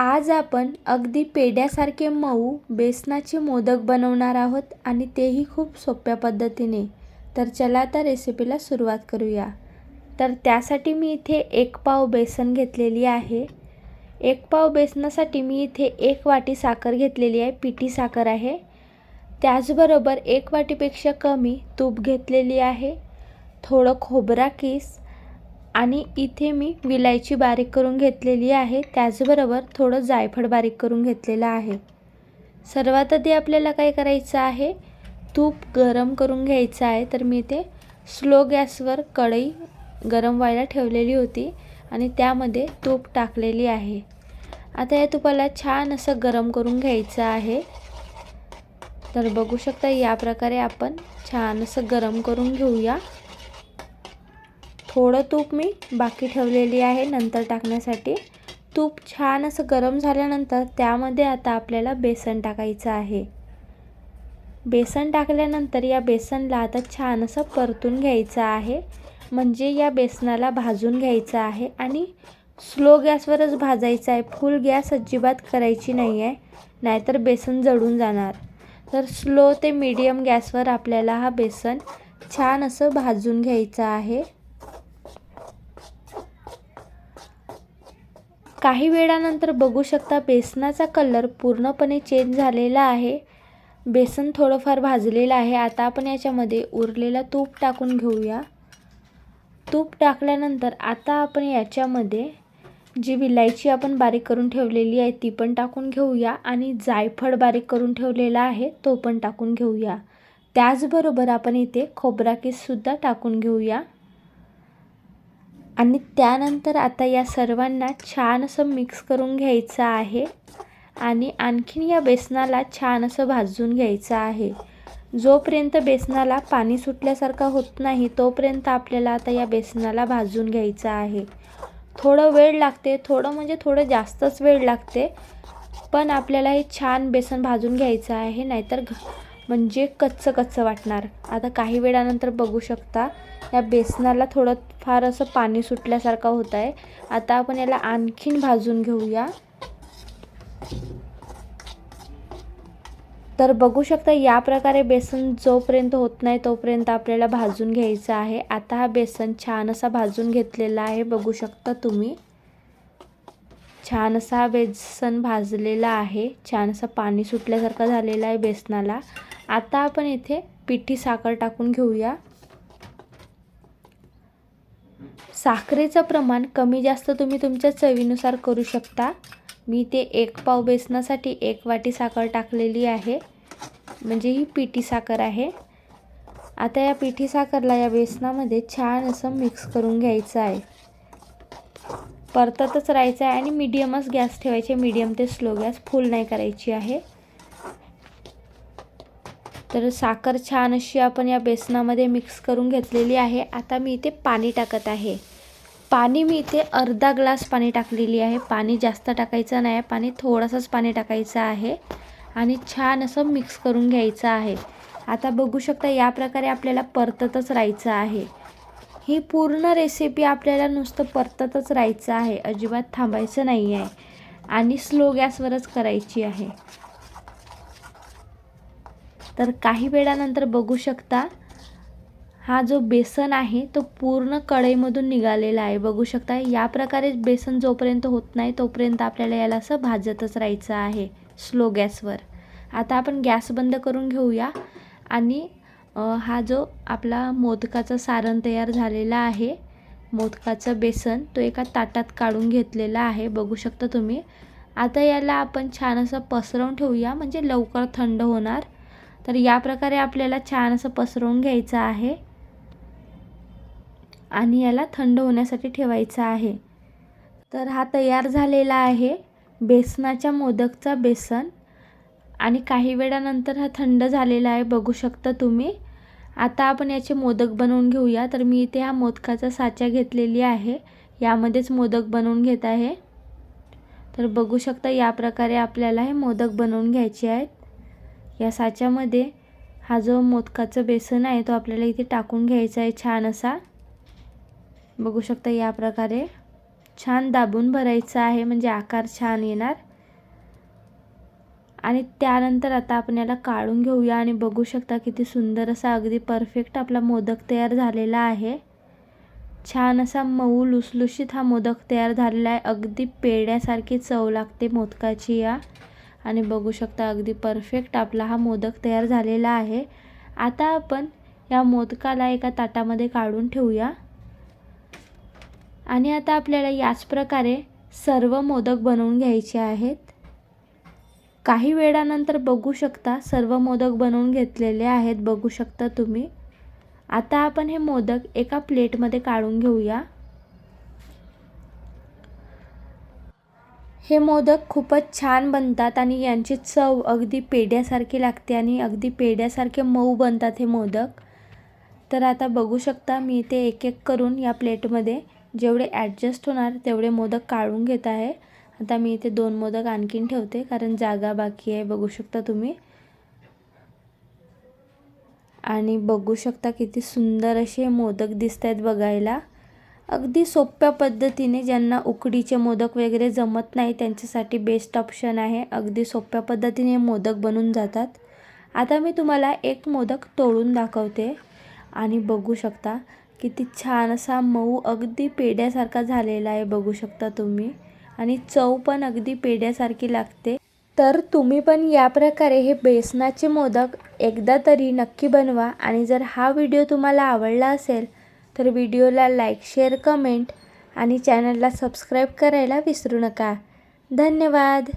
आज आपण अगदी पेढ्यासारखे मऊ बेसनाचे मोदक बनवणार आहोत आणि तेही खूप सोप्या पद्धतीने. तर चला आता रेसिपीला सुरुवात करूया. तर त्यासाठी मी इथे एक पाव बेसन घेतलेली आहे. एक पाव बेसनासाठी मी इथे एक वाटी साखर घेतलेली आहे पिठी साखर आहे. त्याचबरोबर एक वाटीपेक्षा कमी तूप घेतलेली आहे. थोडं खोबरा किस आणि इथे मी विलायची बारीक करून घेतलेली आहे. त्याचबरोबर थोडं जायफळ बारीक करून घेतलेलं आहे. सर्वात आधी आपल्याला काय करायचं आहे? तूप गरम करून घ्यायचं आहे. तर मी ते स्लो गॅसवर कढई गरम व्हायला ठेवलेली होती आणि त्यामध्ये तूप टाकलेली आहे. आता या तुपाला छान असं गरम करून घ्यायचं आहे. तर बघू शकता या प्रकारे आपण छान असं गरम करून घेऊया. थोडं तूप मी बाकी ठेवलेली आहे नंतर टाकण्यासाठी. तूप छान असं गरम झाल्यानंतर त्यामध्ये आता आपल्याला बेसन टाकायचं आहे. बेसन टाकल्यानंतर या बेसनला आता छान असं परतून घ्यायचं आहे. म्हणजे या बेसनाला भाजून घ्यायचं आहे आणि स्लो गॅसवरच भाजायचं आहे. फुल गॅस अजिबात करायची नाही आहे. नाहीतर बेसन जळून जाणार. तर स्लो ते मीडियम गॅसवर आपल्याला हा बेसन छान असं भाजून घ्यायचं आहे. काही वेळानंतर बघू शकता बेसनाचा कलर पूर्णपणे चेंज झालेला आहे. बेसन थोडंफार भाजलेलं आहे. आता आपण याच्यामध्ये उरलेला तूप टाकून घेऊया. तूप टाकल्यानंतर आता आपण याच्यामध्ये जी विलायची आपण बारीक करून ठेवलेली आहे ती पण टाकून घेऊया आणि जायफळ बारीक करून ठेवलेला आहे तो पण टाकून घेऊया. त्याचबरोबर आपण इथे खोबराकीसुद्धा टाकून घेऊया. आणि त्यानंतर आता या सर्वांना छान असं मिक्स करून घ्यायचं आहे. आणि आणखीन या बेसनाला छान असं भाजून घ्यायचं आहे. जोपर्यंत बेसनाला पाणी सुटल्यासारखा होत नाही तोपर्यंत आपल्याला आता या बेसनाला भाजून घ्यायचं आहे. थोडं वेळ लागते थोडं म्हणजे थोडं जास्तच वेळ लागते पण आपल्याला हे छान बेसन भाजून घ्यायचं आहे नाहीतर घ म्हणजे कच्चं कच्चं वाटणार. आता काही वेळानंतर बघू शकता या बेसनाला थोडं फार असं पाणी सुटल्यासारखं होत आहे आता आपण याला आणखीन भाजून घेऊया. तर बघू शकता या प्रकारे बेसन जोपर्यंत होत नाही तोपर्यंत आपल्याला भाजून घ्यायचं आहे. आता हा बेसन छान असा भाजून घेतलेला आहे बघू शकता तुम्ही. छान असा बेसन भाजलेला आहे. छान असं पाणी सुटल्यासारखं झालेलं आहे बेसनाला. आता आपण इथे पिठी साखर टाकून घेऊया. साखरेचं प्रमाण कमी जास्त तुम्ही तुमच्या चवीनुसार करू शकता. मी ते एक पाव बेसनासाठी एक वाटी साखर टाकलेली आहे. म्हणजे ही पिठी साखर आहे. आता या पिठी साखरला या बेसनामध्ये छान असं मिक्स करून घ्यायचं आहे. परततच राहायचं आहे आणि मीडियमच गॅस ठेवायचे मीडियम ते स्लो गॅस फुल नाही करायची आहे. तर साखर छान अशी आपण या बेसनामध्ये मिक्स करून घेतलेली आहे. आता मी इथे पाणी टाकत आहे. पाणी मी इथे अर्धा ग्लास पाणी टाकलेली आहे. पाणी जास्त टाकायचं नाही पाणी थोडंसंच पाणी टाकायचं आहे. आणि छान असं मिक्स करून घ्यायचं आहे. आता बघू शकता या प्रकारे आपल्याला परततच राहायचं आहे. ही पूर्ण रेसिपी आपल्याला नुसतं परततच राहायचं आहे. अजिबात थांबायचं नाही आहे आणि स्लो गॅसवरच करायची आहे. तर काही वेळानंतर बघू शकता हा जो बेसन आहे तो पूर्ण कढईमधून निघालेला आहे. बघू शकता या प्रकारे बेसन जोपर्यंत होत नाही तोपर्यंत आपल्याला याला असं भाजतच राहायचं आहे स्लो गॅसवर. आता आपण गॅस बंद करून घेऊया आणि हा जो आपला मोदकाचं सारण तयार झालेला आहे मोदकाचं बेसन तो एका ताटात काढून घेतलेला आहे. बघू शकता तुम्ही. आता याला आपण छान असं पसरवून ठेवूया म्हणजे लवकर थंड होणार. तर या प्रकारे आपल्याला छान असं पसरवून घ्यायचं आहे. आणि याला थंड होण्यासाठी ठेवायचं आहे. तर हा तयार झालेला आहे बेसनाच्या मोदकचा बेसन. आणि काही वेळानंतर हा थंड झालेला आहे बघू शकता तुम्ही. आता आपण याचे मोदक बनवून घेऊया. तर मी इथे हा मोदकाचा साचा घेतलेली आहे. यामध्येच मोदक बनवून घेत आहे. तर बघू शकता या प्रकारे आपल्याला हे मोदक बनवून घ्यायचे आहेत. या साच्यामध्ये हा जो मोदकाचं बेसन आहे तो आपल्याला इथे टाकून घ्यायचा आहे छान असा. बघू शकता या प्रकारे. छान दाबून भरायचा आहे म्हणजे आकार छान येणार. आणि त्यानंतर आता आपण याला काढून घेऊया आणि बघू शकता किती सुंदर असा अगदी परफेक्ट आपला मोदक तयार झालेला आहे. छान असा मऊ लुसलुशीत हा मोदक तयार झालेला आहे. अगदी पेड्यासारखी चव लागते मोदकाची या. आणि बघू शकता अगदी परफेक्ट आपला हा मोदक तयार झालेला आहे. आता आपण या मोदकाला एका ताटामध्ये काढून ठेवूया. आणि आता आपल्याला याच प्रकारे सर्व मोदक बनवून घ्यायचे आहेत. काही वेळानंतर बघू शकता सर्व मोदक बनवून घेतलेले आहेत बघू शकता तुम्ही. आता आपण हे मोदक एका प्लेटमध्ये काढून घेऊया. हे मोदक खूपच छान बनतात आणि यांची चव अगदी पेड्यासारखी लागते आणि अगदी पेड्यासारखे मऊ बनतात हे मोदक. तर आता बघू शकता मी ते एक एक करून या प्लेटमध्ये जेवढे ॲडजस्ट होणार तेवढे मोदक काढून घेत आहे. आता मी इथे दोन मोदक आणखीन ठेवते कारण जागा बाकी आहे बघू शकता तुम्ही. आणि बघू शकता किती सुंदर असे मोदक दिसत आहेत बघायला. अगदी सोप्या पद्धतीने ज्यांना उकडीचे मोदक वगैरे जमत नाही त्यांच्यासाठी बेस्ट ऑप्शन आहे. अगदी सोप्या पद्धतीने मोदक बनून जातात. आता मी तुम्हाला एक मोदक तोडून दाखवते. आणि बघू शकता किती छान असा मऊ अगदी पेड्यासारखा झालेला आहे बघू शकता तुम्ही. आणि चव पण अगदी पेड्यासारखी लागते. तर तुम्ही पण या प्रकारे हे बेसनाचे मोदक एकदा तरी नक्की बनवा. आणि जर हा व्हिडिओ तुम्हाला आवडला असेल तर व्हिडिओला लाईक शेअर कमेंट आणि चॅनलला सबस्क्राईब करायला विसरू नका. धन्यवाद.